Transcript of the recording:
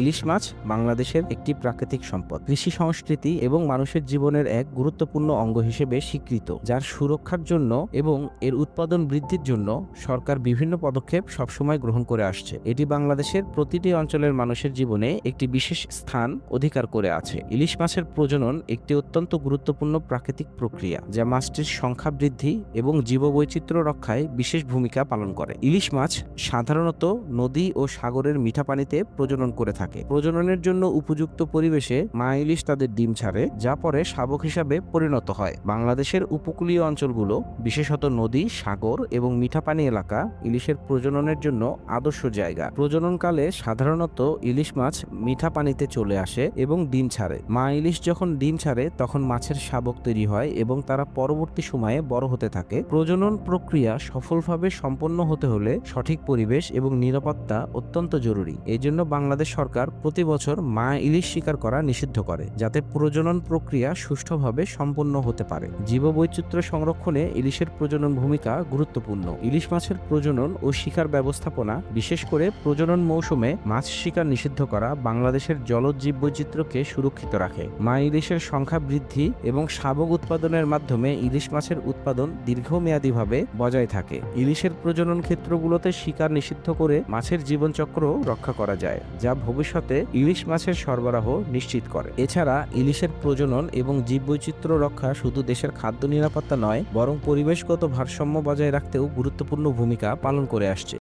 ইলিশ মাছ বাংলাদেশের একটি প্রাকৃতিক সম্পদ। কৃষি সংস্কৃতি এবং মানুষের জীবনের এক গুরুত্বপূর্ণ অঙ্গ হিসেবে স্বীকৃত, যার সুরক্ষার জন্য এবং এর উৎপাদন বৃদ্ধির জন্য সরকার বিভিন্ন পদক্ষেপ সবসময় গ্রহণ করে আসছে। এটি বাংলাদেশের প্রতিটি অঞ্চলের মানুষের জীবনে একটি বিশেষ স্থান অধিকার করে আছে। ইলিশ মাছের প্রজনন একটি অত্যন্ত গুরুত্বপূর্ণ প্রাকৃতিক প্রক্রিয়া, যা মাছটির সংখ্যা বৃদ্ধি এবং জীববৈচিত্র্য রক্ষায় বিশেষ ভূমিকা পালন করে। ইলিশ মাছ সাধারণত নদী ও সাগরের মিঠা পানিতে প্রজনন করে থাকে। প্রজননের জন্য উপযুক্ত পরিবেশে মা ইলিশ তাদের ডিম ছাড়ে, যা পরে শাবক হিসাবে পরিণত হয়। বাংলাদেশের উপকূলীয় অঞ্চলগুলো, বিশেষত নদী, সাগর এবং মিঠা পানি এলাকা, ইলিশের প্রজননের জন্য আদর্শ জায়গা। প্রজননকালে সাধারণত ইলিশ মাছ মিঠা পানিতে চলে আসে এবং ডিম ছাড়ে। মা ইলিশ যখন ডিম ছাড়ে, তখন মাছের শাবক তৈরি হয় এবং তারা পরবর্তী সময়ে বড় হতে থাকে। প্রজনন প্রক্রিয়া সফলভাবে সম্পন্ন হতে হলে সঠিক পরিবেশ এবং নিরাপত্তা অত্যন্ত জরুরি। এই জন্য বাংলাদেশ সরকার প্রতি বছর মা ইলিশ শিকার করা নিষিদ্ধ করে, যাতে প্রজনন প্রক্রিয়া সুষ্ঠুভাবে সম্পন্ন হতে পারে। জীববৈচিত্র্য সংরক্ষণে ইলিশের প্রজনন ভূমিকা গুরুত্বপূর্ণ। ইলিশ মাছের প্রজনন ও শিকার ব্যবস্থাপনা, বিশেষ করে প্রজনন মৌসুমে মাছ শিকার নিষিদ্ধ করা বাংলাদেশের জলজ জীববৈচিত্র্যকে সুরক্ষিত রাখে। মা ইলিশের সংখ্যা বৃদ্ধি এবং শাবক উৎপাদনের মাধ্যমে ইলিশ মাছের উৎপাদন দীর্ঘমেয়াদীভাবে বজায় থাকে। ইলিশের প্রজনন ক্ষেত্রগুলোতে শিকার নিষিদ্ধ করে মাছের জীবনচক্র রক্ষা করা যায়, যা ভবিষ্যতে ইলিশ মাছের সরবরাহ নিশ্চিত করে। এছাড়া ইলিশের প্রজনন এবং জীববৈচিত্র্য রক্ষা শুধু দেশের খাদ্য নিরাপত্তা নয়, বরং পরিবেশগত ভারসাম্য বজায় রাখতেও গুরুত্বপূর্ণ ভূমিকা পালন করে আসছে।